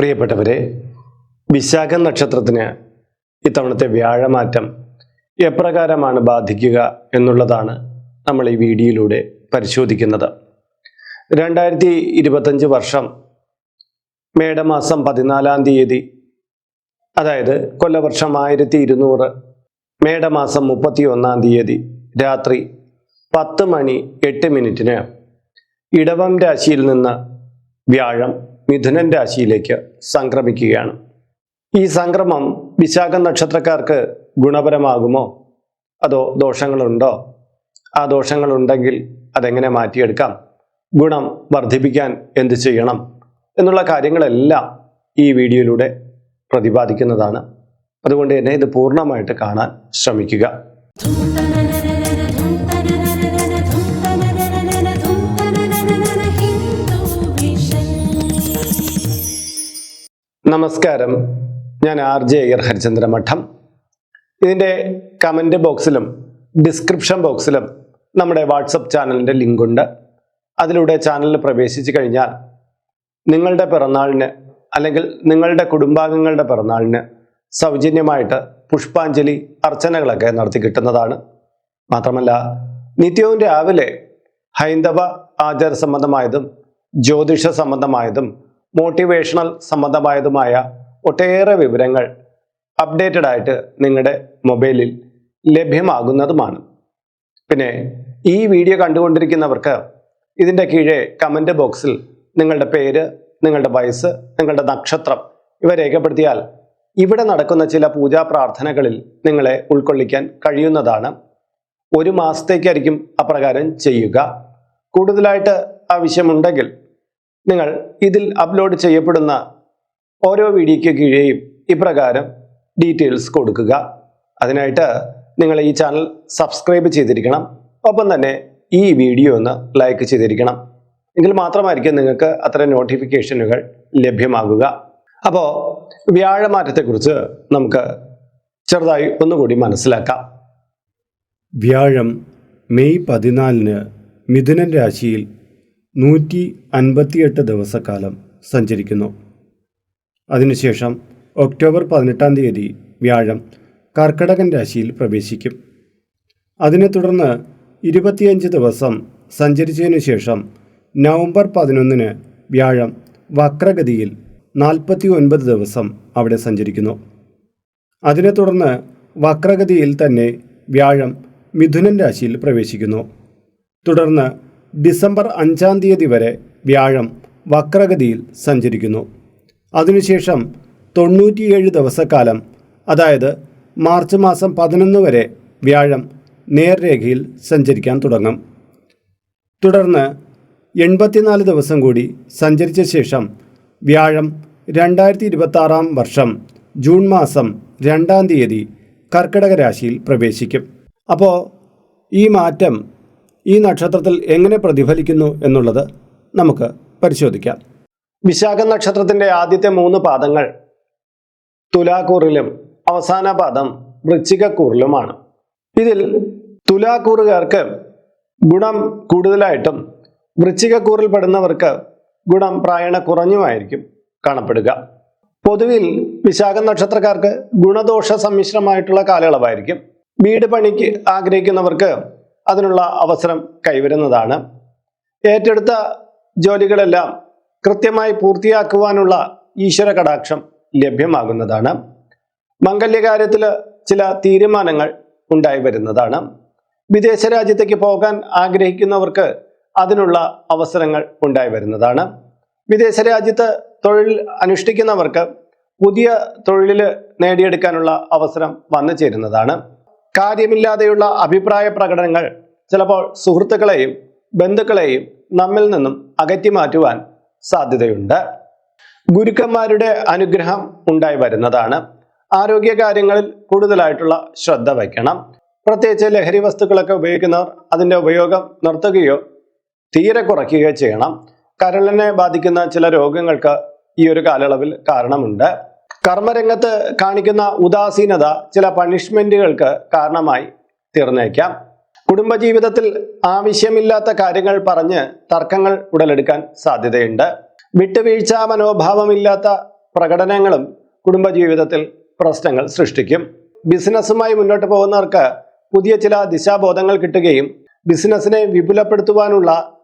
പ്രിയപ്പെട്ടവരെ വിശാഖ നക്ഷത്രത്തിന് ഇത്തവണത്തെ വ്യാഴമാറ്റം എപ്രകാരമാണ് ബാധിക്കുക എന്നുള്ളതാണ് നമ്മൾ ഈ വീഡിയോയിലൂടെ പരിശോധിക്കുന്നത്. രണ്ടായിരത്തി ഇരുപത്തഞ്ച് വർഷം മേടമാസം പതിനാലാം തീയതി അതായത് കൊല്ലവർഷം ആയിരത്തി ഇരുന്നൂറ് മേടമാസം മുപ്പത്തി ഒന്നാം തീയതി രാത്രി പത്ത് മണി എട്ട് മിനിറ്റിന് ഇടവം രാശിയിൽ നിന്ന് വ്യാഴം മിഥുനൻ രാശിയിലേക്ക് സംക്രമിക്കുകയാണ്. ഈ സംക്രമം വിശാഖ നക്ഷത്രക്കാർക്ക് ഗുണപരമാകുമോ? അതോ ദോഷങ്ങളുണ്ടോ? ആ ദോഷങ്ങളുണ്ടെങ്കിൽ അതെങ്ങനെ മാറ്റിയെടുക്കാം? ഗുണം വർദ്ധിപ്പിക്കാൻ എന്ത് ചെയ്യണം? എന്നുള്ള കാര്യങ്ങളെല്ലാം ഈ വീഡിയോയിലൂടെ പ്രതിപാദിക്കുന്നതാണ്. അതുകൊണ്ട് തന്നെ ഇത് പൂർണമായിട്ട് കാണാൻ ശ്രമിക്കുക. നമസ്കാരം. ഞാൻ ആർ ജെ അയ്യർ ഹരിചന്ദ്ര മഠം. ഇതിന്റെ കമന്റ് ബോക്സിലും ഡിസ്ക്രിപ്ഷൻ ബോക്സിലും നമ്മുടെ വാട്സപ്പ് ചാനലിന്റെ ലിങ്കുണ്ട്. അതിലൂടെ ചാനലിൽ പ്രവേശിച്ചു കഴിഞ്ഞാൽ നിങ്ങളുടെ പിറന്നാളിന് അല്ലെങ്കിൽ നിങ്ങളുടെ കുടുംബാംഗങ്ങളുടെ പിറന്നാളിന് സൗജന്യമായിട്ട് പുഷ്പാഞ്ജലി അർച്ചനകളൊക്കെ നടത്തി കിട്ടുന്നതാണ്. മാത്രമല്ല നിത്യവും രാവിലെ ഹൈന്ദവ ആചാര സംബന്ധമായതും ജ്യോതിഷ സംബന്ധമായതും മോട്ടിവേഷണൽ സംബന്ധമായതുമായ ഒട്ടേറെ വിവരങ്ങൾ അപ്ഡേറ്റഡ് ആയിട്ട് നിങ്ങളുടെ മൊബൈലിൽ ലഭ്യമാകുന്നതുമാണ്. പിന്നെ ഈ വീഡിയോ കണ്ടുകൊണ്ടിരിക്കുന്നവർക്ക് ഇതിന്റെ കീഴെ കമന്റ് ബോക്സിൽ നിങ്ങളുടെ പേര് നിങ്ങളുടെ വയസ്സ് നിങ്ങളുടെ നക്ഷത്രം ഇവ രേഖപ്പെടുത്തിയാൽ ഇവിടെ നടക്കുന്ന ചില പൂജാ പ്രാർത്ഥനകളിൽ നിങ്ങളെ ഉൾക്കൊള്ളിക്കാൻ കഴിയുന്നതാണ്. ഒരു മാസത്തേക്കായിരിക്കും അപ്രകാരം ചെയ്യുക. കൂടുതലായിട്ട് ആവശ്യമുണ്ടെങ്കിൽ നിങ്ങൾ ഇതിൽ അപ്ലോഡ് ചെയ്യപ്പെടുന്ന ഓരോ വീഡിയോയ്ക്ക് കീഴേയും ഇപ്രകാരം ഡീറ്റെയിൽസ് കൊടുക്കുക. അതിനായിട്ട് നിങ്ങൾ ഈ ചാനൽ സബ്സ്ക്രൈബ് ചെയ്തിരിക്കണം. ഒപ്പം തന്നെ ഈ വീഡിയോ ഒന്ന് ലൈക്ക് ചെയ്തിരിക്കണം. എങ്കിൽ മാത്രമായിരിക്കും നിങ്ങൾക്ക് അത്ര നോട്ടിഫിക്കേഷനുകൾ ലഭ്യമാകുക. അപ്പോൾ വ്യാഴമാറ്റത്തെക്കുറിച്ച് നമുക്ക് ചെറുതായി ഒന്നുകൂടി മനസ്സിലാക്കാം. വ്യാഴം മെയ് പതിനാലിന് മിഥുനൻ രാശിയിൽ നൂറ്റി അൻപത്തിയെട്ട് ദിവസക്കാലം സഞ്ചരിക്കുന്നു. അതിനുശേഷം ഒക്ടോബർ പതിനെട്ടാം തീയതി വ്യാഴം കർക്കടകൻ രാശിയിൽ പ്രവേശിക്കും. അതിനെ തുടർന്ന് ഇരുപത്തിയഞ്ച് ദിവസം സഞ്ചരിച്ചതിനു ശേഷം നവംബർ പതിനൊന്നിന് വ്യാഴം വക്രഗതിയിൽ നാൽപ്പത്തി ഒൻപത് ദിവസം അവിടെ സഞ്ചരിക്കുന്നു. അതിനെ തുടർന്ന് വക്രഗതിയിൽ തന്നെ വ്യാഴം മിഥുനൻ രാശിയിൽ പ്രവേശിക്കുന്നു. തുടർന്ന് ഡിസംബർ അഞ്ചാം തീയതി വരെ വ്യാഴം വക്രഗതിയിൽ സഞ്ചരിക്കുന്നു. അതിനുശേഷം തൊണ്ണൂറ്റിയേഴ് ദിവസക്കാലം അതായത് മാർച്ച് മാസം പതിനൊന്ന് വരെ വ്യാഴം നേർരേഖയിൽ സഞ്ചരിക്കാൻ തുടങ്ങും. തുടർന്ന് എൺപത്തിനാല് ദിവസം കൂടി സഞ്ചരിച്ച ശേഷം വ്യാഴം രണ്ടായിരത്തി ഇരുപത്താറാം വർഷം ജൂൺ മാസം രണ്ടാം തീയതി കർക്കിടക രാശിയിൽ പ്രവേശിക്കും. അപ്പോൾ ഈ മാറ്റം ഈ നക്ഷത്രത്തിൽ എങ്ങനെ പ്രതിഫലിക്കുന്നു എന്നുള്ളത് നമുക്ക് പരിശോധിക്കാം. വിശാഖ നക്ഷത്രത്തിന്റെ ആദ്യത്തെ മൂന്ന് പാദങ്ങൾ തുലാക്കൂറിലും അവസാന പാദം വൃശ്ചികക്കൂറിലുമാണ്. ഇതിൽ തുലാക്കൂറുകാർക്ക് ഗുണം കൂടുതലായിട്ടും വൃശ്ചികക്കൂറിൽ പെടുന്നവർക്ക് ഗുണം പ്രായണ കുറഞ്ഞുമായിരിക്കും കാണപ്പെടുക. പൊതുവിൽ വിശാഖ നക്ഷത്രക്കാർക്ക് ഗുണദോഷ സമ്മിശ്രമായിട്ടുള്ള കാലയളവായിരിക്കും. വീട് പണിക്ക് ആഗ്രഹിക്കുന്നവർക്ക് അതിനുള്ള അവസരം കൈവരുന്നതാണ്. ഏറ്റെടുത്ത ജോലികളെല്ലാം കൃത്യമായി പൂർത്തിയാക്കുവാനുള്ള ഈശ്വര കടാക്ഷം ലഭ്യമാകുന്നതാണ്. മംഗല്യകാര്യത്തിൽ ചില തീരുമാനങ്ങൾ ഉണ്ടായി വരുന്നതാണ്. വിദേശ രാജ്യത്തേക്ക് പോകാൻ ആഗ്രഹിക്കുന്നവർക്ക് അതിനുള്ള അവസരങ്ങൾ ഉണ്ടായി വരുന്നതാണ്. വിദേശ രാജ്യത്ത് തൊഴിൽ അനുഷ്ഠിക്കുന്നവർക്ക് പുതിയ തൊഴിൽ നേടിയെടുക്കാനുള്ള അവസരം വന്നു ചേരുന്നതാണ്. കാര്യമില്ലാതെയുള്ള അഭിപ്രായ പ്രകടനങ്ങൾ ചിലപ്പോൾ സുഹൃത്തുക്കളെയും ബന്ധുക്കളെയും നമ്മിൽ നിന്നും അകറ്റി മാറ്റുവാൻ സാധ്യതയുണ്ട്. ഗുരുക്കന്മാരുടെ അനുഗ്രഹം ഉണ്ടായി വരുന്നതാണ്. ആരോഗ്യ കാര്യങ്ങളിൽ കൂടുതലായിട്ടുള്ള ശ്രദ്ധ വയ്ക്കണം. പ്രത്യേകിച്ച് ലഹരി വസ്തുക്കളൊക്കെ ഉപയോഗിക്കുന്നവർ അതിന്റെ ഉപയോഗം നിർത്തുകയോ തീരെ കുറയ്ക്കുകയോ ചെയ്യണം. കരളിനെ ബാധിക്കുന്ന ചില രോഗങ്ങൾക്ക് ഈ ഒരു കാലയളവിൽ കാരണമുണ്ട്. കർമ്മരംഗത്ത് കാണിക്കുന്ന ഉദാസീനത ചില പണിഷ്മെന്റുകൾക്ക് കാരണമായി തീർന്നേക്കാം. കുടുംബജീവിതത്തിൽ ആവശ്യമില്ലാത്ത കാര്യങ്ങൾ പറഞ്ഞ് തർക്കങ്ങൾ ഉടലെടുക്കാൻ സാധ്യതയുണ്ട്. വിട്ടുവീഴ്ച മനോഭാവമില്ലാത്ത പ്രകടനങ്ങളും കുടുംബജീവിതത്തിൽ പ്രശ്നങ്ങൾ സൃഷ്ടിക്കും. ബിസിനസ്സുമായി മുന്നോട്ട് പോകുന്നവർക്ക് പുതിയ ചില ദിശാബോധങ്ങൾ കിട്ടുകയും ബിസിനസ്സിനെ വിപുലപ്പെടുത്തുവാനുള്ള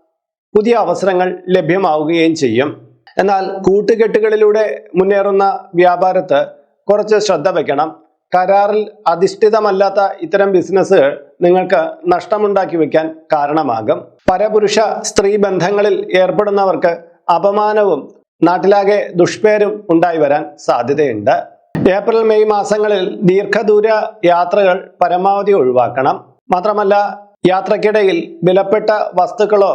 പുതിയ അവസരങ്ങൾ ലഭ്യമാവുകയും ചെയ്യും. എന്നാൽ കൂട്ടുകെട്ടുകളിലൂടെ മുന്നേറുന്ന വ്യാപാരത്ത് കുറച്ച് ശ്രദ്ധ വയ്ക്കണം കരാറിൽ അധിഷ്ഠിതമല്ലാത്ത ഇത്തരം ബിസിനസ്സുകൾ നിങ്ങൾക്ക് നഷ്ടമുണ്ടാക്കി വെക്കാൻ കാരണമാകും. പരപുരുഷ സ്ത്രീ ബന്ധങ്ങളിൽ ഏർപ്പെടുന്നവർക്ക് അപമാനവും നാട്ടിലാകെ ദുഷ്പേരും ഉണ്ടായി വരാൻ സാധ്യതയുണ്ട്. ഏപ്രിൽ മെയ് മാസങ്ങളിൽ ദീർഘദൂര യാത്രകൾ പരമാവധി ഒഴിവാക്കണം. മാത്രമല്ല യാത്രക്കിടയിൽ വിലപ്പെട്ട വസ്തുക്കളോ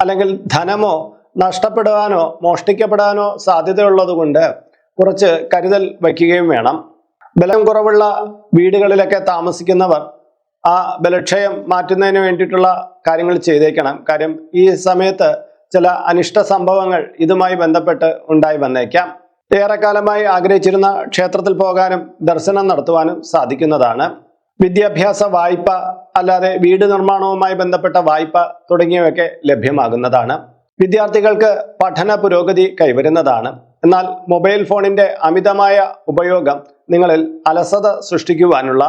അല്ലെങ്കിൽ ധനമോ നഷ്ടപ്പെടുവാനോ മോഷ്ടിക്കപ്പെടാനോ സാധ്യതയുള്ളതുകൊണ്ട് കുറച്ച് കരുതൽ വയ്ക്കുകയും വേണം. ബലം കുറവുള്ള വീടുകളിലൊക്കെ താമസിക്കുന്നവർ ആ ബലക്ഷയം മാറ്റുന്നതിന് വേണ്ടിയിട്ടുള്ള കാര്യങ്ങൾ ചെയ്തേക്കണം. കാര്യം ഈ സമയത്ത് ചില അനിഷ്ട സംഭവങ്ങൾ ഇതുമായി ബന്ധപ്പെട്ട് ഉണ്ടായി വന്നേക്കാം. ഏറെക്കാലമായി ആഗ്രഹിച്ചിരുന്ന ക്ഷേത്രത്തിൽ പോകാനും ദർശനം നടത്തുവാനും സാധിക്കുന്നതാണ്. വിദ്യാഭ്യാസ വായ്പ അല്ലാതെ വീട് നിർമ്മാണവുമായി ബന്ധപ്പെട്ട വായ്പ തുടങ്ങിയവയൊക്കെ ലഭ്യമാകുന്നതാണ്. വിദ്യാർത്ഥികൾക്ക് പഠന പുരോഗതി കൈവരുന്നതാണ്. എന്നാൽ മൊബൈൽ ഫോണിന്റെ അമിതമായ ഉപയോഗം നിങ്ങളിൽ അലസത സൃഷ്ടിക്കുവാനുള്ള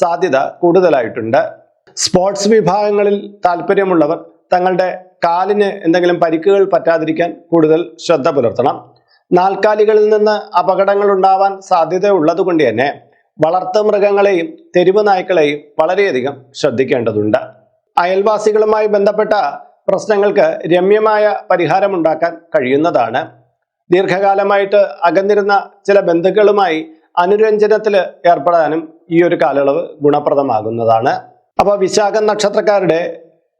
സാധ്യത കൂടുതലായിട്ടുണ്ട്. സ്പോർട്സ് വിഭാഗങ്ങളിൽ താല്പര്യമുള്ളവർ തങ്ങളുടെ കാലിന് എന്തെങ്കിലും പരിക്കുകൾ പറ്റാതിരിക്കാൻ കൂടുതൽ ശ്രദ്ധ പുലർത്തണം. നാൽക്കാലികളിൽ നിന്ന് അപകടങ്ങൾ ഉണ്ടാവാൻ സാധ്യതയുള്ളത് കൊണ്ട് തന്നെ വളർത്തു മൃഗങ്ങളെയും തെരുവ് നായ്ക്കളെയും വളരെയധികം ശ്രദ്ധിക്കേണ്ടതുണ്ട്. അയൽവാസികളുമായി ബന്ധപ്പെട്ട പ്രശ്നങ്ങൾക്ക് രമ്യമായ പരിഹാരമുണ്ടാക്കാൻ കഴിയുന്നതാണ്. ദീർഘകാലമായിട്ട് അകന്നിരുന്ന ചില ബന്ധുക്കളുമായി അനുരഞ്ജനത്തിൽ ഏർപ്പെടാനും ഈ ഒരു കാലയളവ് ഗുണപ്രദമാകുന്നതാണ്. അപ്പോൾ വിശാഖം നക്ഷത്രക്കാരുടെ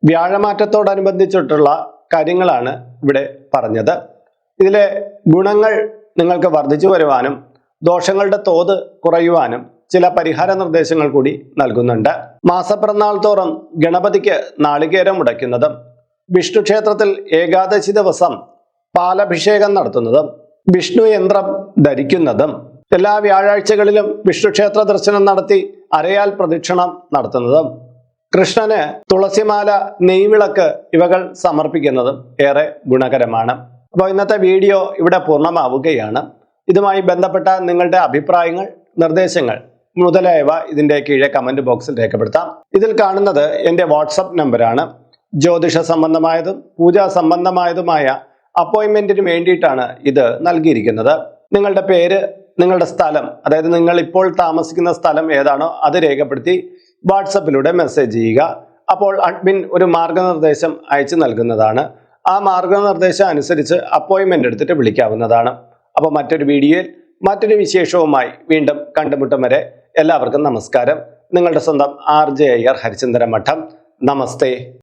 വ്യാഴമാറ്റത്തോടനുബന്ധിച്ചിട്ടുള്ള കാര്യങ്ങളാണ് ഇവിടെ പറഞ്ഞത്. ഇതിലെ ഗുണങ്ങൾ നിങ്ങൾക്ക് വർദ്ധിച്ചു വരുവാനും ദോഷങ്ങളുടെ തോത് കുറയുവാനും ചില പരിഹാര നിർദ്ദേശങ്ങൾ കൂടി നൽകുന്നുണ്ട്. മാസപ്പിറന്നാൾ തോറും ഗണപതിക്ക് നാളികേരം മുടയ്ക്കുന്നതും വിഷ്ണു ക്ഷേത്രത്തിൽ ഏകാദശി ദിവസം പാലഭിഷേകം നടത്തുന്നതും വിഷ്ണു യന്ത്രം ധരിക്കുന്നതും എല്ലാ വ്യാഴാഴ്ചകളിലും വിഷ്ണു ക്ഷേത്ര ദർശനം നടത്തി അരയാൽ പ്രദക്ഷിണം നടത്തുന്നതും കൃഷ്ണന് തുളസിമാല നെയ്വിളക്ക് ഇവകൾ സമർപ്പിക്കുന്നതും ഏറെ ഗുണകരമാണ്. അപ്പോൾ ഇന്നത്തെ വീഡിയോ ഇവിടെ പൂർണമാവുകയാണ്. ഇതുമായി ബന്ധപ്പെട്ട നിങ്ങളുടെ അഭിപ്രായങ്ങൾ നിർദ്ദേശങ്ങൾ മുതലായവ ഇതിന്റെ കീഴെ കമന്റ് ബോക്സിൽ രേഖപ്പെടുത്താം. ഇതിൽ കാണുന്നത് എന്റെ വാട്സപ്പ് നമ്പറാണ് ജ്യോതിഷ സംബന്ധമായതും പൂജാ സംബന്ധമായതുമായ അപ്പോയിൻമെന്റിന് വേണ്ടിയിട്ടാണ് ഇത് നൽകിയിരിക്കുന്നത്. നിങ്ങളുടെ പേര് നിങ്ങളുടെ സ്ഥലം അതായത് നിങ്ങൾ ഇപ്പോൾ താമസിക്കുന്ന സ്ഥലം ഏതാണോ അത് രേഖപ്പെടുത്തി വാട്സപ്പിലൂടെ മെസ്സേജ് ചെയ്യുക. അപ്പോൾ അഡ്മിൻ ഒരു മാർഗനിർദ്ദേശം അയച്ചു നൽകുന്നതാണ്. ആ മാർഗനിർദ്ദേശം അനുസരിച്ച് അപ്പോയിന്റ്മെന്റ് എടുത്തിട്ട് വിളിക്കാവുന്നതാണ്. അപ്പോൾ മറ്റൊരു വീഡിയോയിൽ മറ്റൊരു വിശേഷവുമായി വീണ്ടും കണ്ടുമുട്ടും വരെ എല്ലാവർക്കും നമസ്കാരം. നിങ്ങളുടെ സ്വന്തം ആർ ജെ അയ്യർ ഹരിചന്ദ്ര മഠം നമസ്തേ.